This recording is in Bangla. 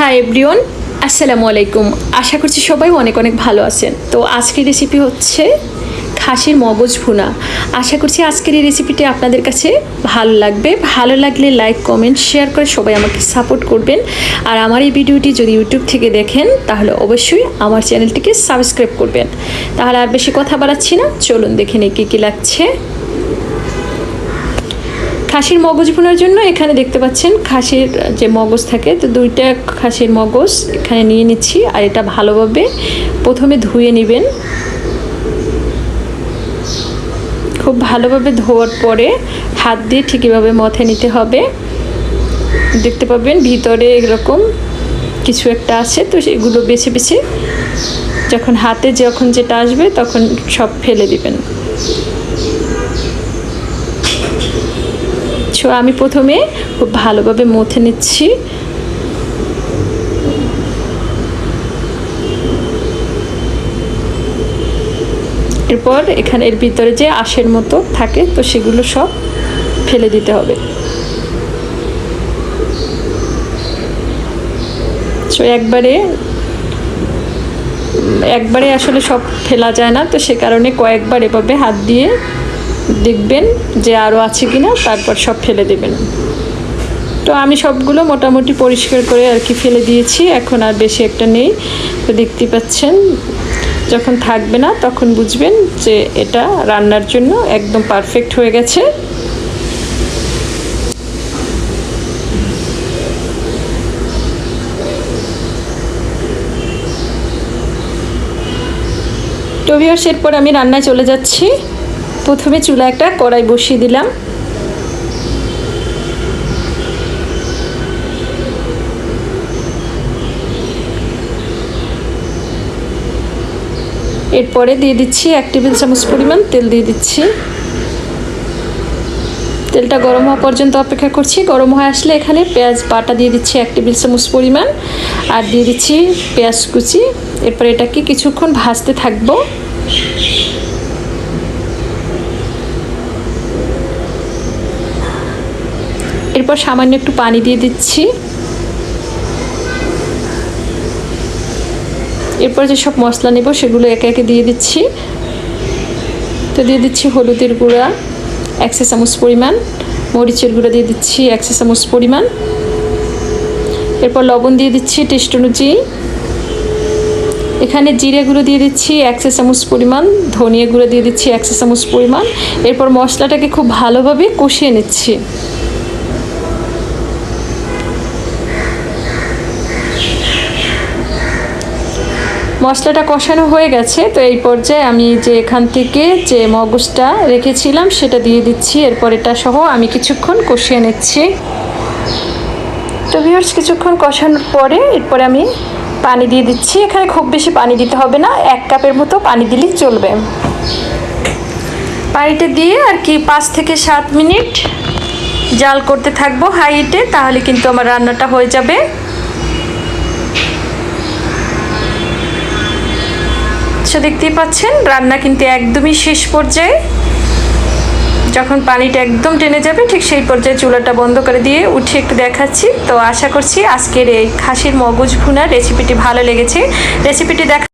হাই এভরিওন আসসালামু আলাইকুম আশা করছি সবাই অনেক অনেক ভালো আছেন। তো আজকের রেসিপি হচ্ছে খাসির মগজ ভুনা। আশা করছি আজকের এই রেসিপিটি আপনাদের কাছে ভালো লাগবে। ভালো লাগলে লাইক কমেন্ট শেয়ার করে সবাই আমাকে সাপোর্ট করবেন। আর আমার এই ভিডিওটি যদি ইউটিউব থেকে দেখেন, তাহলে অবশ্যই আমার চ্যানেলটিকে সাবস্ক্রাইব করবেন। তাহলে আর বেশি কথা বাড়াচ্ছি না। চলুন দেখে নিই কী কী লাগছে। খাসির মগজ ভুনার জন্য এখানে দেখতে পাচ্ছেন খাসির যে মগজ থাকে, তো দুইটা খাসির মগজ এখানে নিয়ে নিচ্ছি, আর এটা ভালোভাবে প্রথমে ধুয়ে নেবেন। খুব ভালোভাবে ধোয়ার পরে হাত দিয়ে ঠিক এভাবে মথে নিতে হবে। দেখতে পাবেন ভিতরে এরকম কিছু একটা আছে, তো সেগুলো বেছে বেছে যখন হাতে যখন যেটা আসবে তখন সব ফেলে দিবেন। সো আমি প্রথমে খুব ভালোভাবে মথে নিচ্ছি। এরপর এখানে এর ভিতরে যে আশের মতো থাকে, তো সেগুলো সব ফেলে দিতে হবে। সো একবারে একবারে আসলে সব ফেলা যায় না, তো সে কারণে কয়েকবার এভাবে হাত দিয়ে দেখবেন যে আরও আছে কি না তারপর সব ফেলে দেবেন। তো আমি সবগুলো মোটামুটি পরিষ্কার করে আর কি ফেলে দিয়েছি, এখন আর বেশি একটা নেই। তো দেখতে পাচ্ছেন, যখন থাকবে না তখন বুঝবেন যে এটা রান্নার জন্য একদম পারফেক্ট হয়ে গেছে। তো ভিউয়ার্স এরপর আমি রান্নায় চলে যাচ্ছি। প্রথমে চুলা একটা কড়াই বসিয়ে দিলাম। এরপরে দিয়ে দিচ্ছি এক টেবিল চামচ পরিমাণ তেল দিয়ে দিচ্ছি। তেলটা গরম হওয়া পর্যন্ত অপেক্ষা করছি। গরম হয়ে আসলে এখানে পেঁয়াজ বাটা দিয়ে দিচ্ছি এক টেবিল চামচ পরিমাণ। আর দিয়ে দিচ্ছি পেঁয়াজ কুচি। এরপর এটাকে কিছুক্ষণ ভাজতে থাকব। এরপর সামান্য একটু পানি দিয়ে দিচ্ছি। এরপর যে সব মশলা নেব সেগুলো একে একে দিয়ে দিচ্ছি। তো দিয়ে দিচ্ছি হলুদের গুঁড়া একশো চামচ পরিমাণ। মরিচের গুঁড়া দিয়ে দিচ্ছি একশো চামচ পরিমাণ। এরপর লবণ দিয়ে দিচ্ছি টেস্ট অনুযায়ী। এখানে জিরে গুঁড়ো দিয়ে দিচ্ছি একশো চামচ পরিমাণ। ধনিয়া গুঁড়ো দিয়ে দিচ্ছি একশো চামচ পরিমাণ। এরপর মশলাটাকে খুব ভালোভাবে কষিয়ে নিচ্ছি। মশলাটা কষানো হয়ে গেছে, তো এই পর্যায়ে আমি যে এখান থেকে যে মগজটা রেখেছিলাম সেটা দিয়ে দিচ্ছি, এরপর এটা সহ আমি কিছুক্ষণ কষিয়ে নিচ্ছি। তো ভিউয়ার্স কিছুক্ষণ কষানোর পরে এরপরে আমি পানি দিয়ে দিচ্ছি। এখানে খুব বেশি পানি দিতে হবে না, এক কাপের মতো পানি দিলেই চলবে। পানিটা দিয়ে আর কি পাঁচ থেকে সাত মিনিট জাল করতে থাকব হাই হিটে তাহলে কিন্তু আমার রান্নাটা হয়ে যাবে। সে দেখতেই পাচ্ছেন, রান্না কিন্তু একদমই শেষ পর্যায়ে। যখন পানিটা একদম টেনে যাবে, ঠিক সেই পর্যায়ে চুলাটা বন্ধ করে দিয়ে উঠে একটু দেখাচ্ছি। তো আশা করছি আজকের এই খাসির মগজ ভুনার রেসিপিটি ভালো লেগেছে। রেসিপিটি দেখা